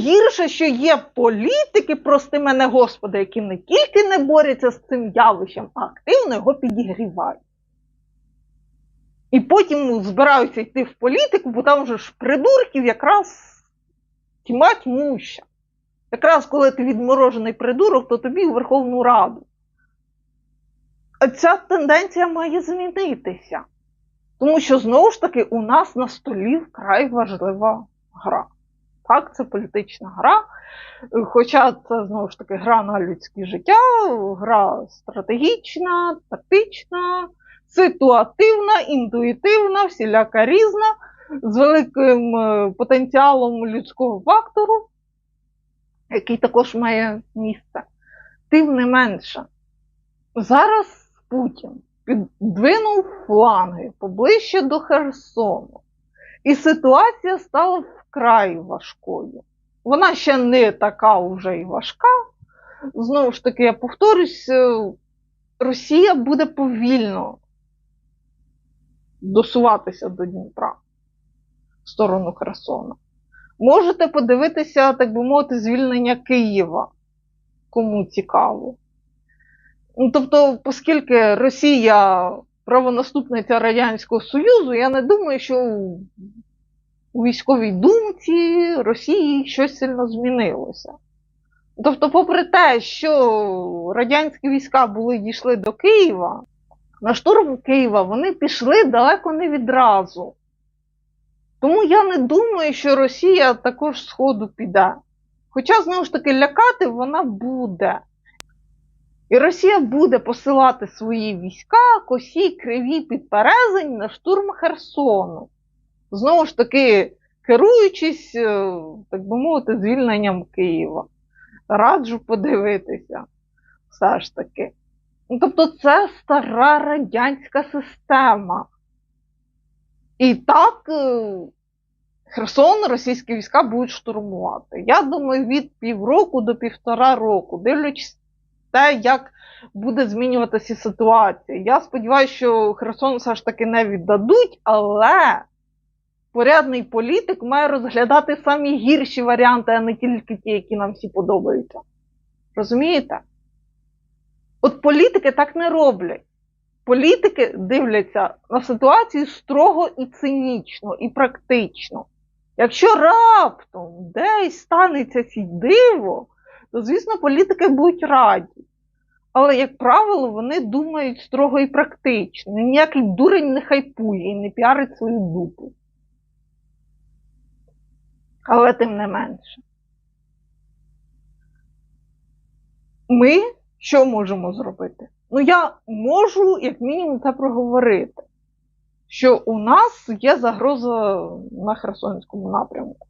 найгірше, що є політики, прости мене, Господи, які не тільки не борються з цим явищем, а активно його підігрівають. І потім збираються йти в політику, бо там вже ж придурків якраз тьма тьмуща. Якраз коли ти відморожений придурок, то тобі у Верховну Раду. А ця тенденція має змінитися. Тому що знову ж таки у нас на столі вкрай важлива гра. Так, це політична гра. Хоча це знову ж таки гра на людське життя, гра стратегічна, тактична, ситуативна, інтуїтивна, всіляка різна, з великим е, потенціалом людського фактору, який також має місце. Тим не менше, зараз Путін піддвинув фланги поближче до Херсону, і ситуація стала вкрай важкою. Вона ще не така вже й важка. Знову ж таки, я повторюсь, е, Росія буде повільно досуватися до Дніпра в сторону Херсона. Можете подивитися, так би мовити, звільнення Києва, кому цікаво. Ну, тобто, оскільки Росія правонаступниця Радянського Союзу, я не думаю, що у військовій думці Росії щось сильно змінилося. Тобто, попри те, що радянські війська були дійшли до Києва, на штурм Києва вони пішли далеко не відразу. Тому я не думаю, що Росія також Сходу піде. Хоча, знову ж таки, лякати вона буде. І Росія буде посилати свої війська, косі, криві під Березень на штурм Херсону. Знову ж таки, керуючись, е, так би мовити, звільненням Києва. Раджу подивитися. Все ж таки. Ну, тобто, це стара радянська система. І так, е, Херсон російські війська будуть штурмувати. Я думаю, від півроку до півтора року, дивлячись те, як буде змінюватися ситуація. Я сподіваюся, що Херсон все ж таки не віддадуть, але порядний політик має розглядати самі гірші варіанти, а не тільки ті, які нам всі подобаються. Розумієте? От політики так не роблять. Політики дивляться на ситуацію строго і цинічно, і практично. Якщо раптом десь станеться ці диво, то, звісно, політики будуть раді. Але, як правило, вони думають строго і практично. Ніякий дурень не хайпує і не піарить свою дупу. Але тим не менше. Ми що можемо зробити? Ну, я можу, як мінімум, це проговорити, що у нас є загроза на Херсонському напрямку.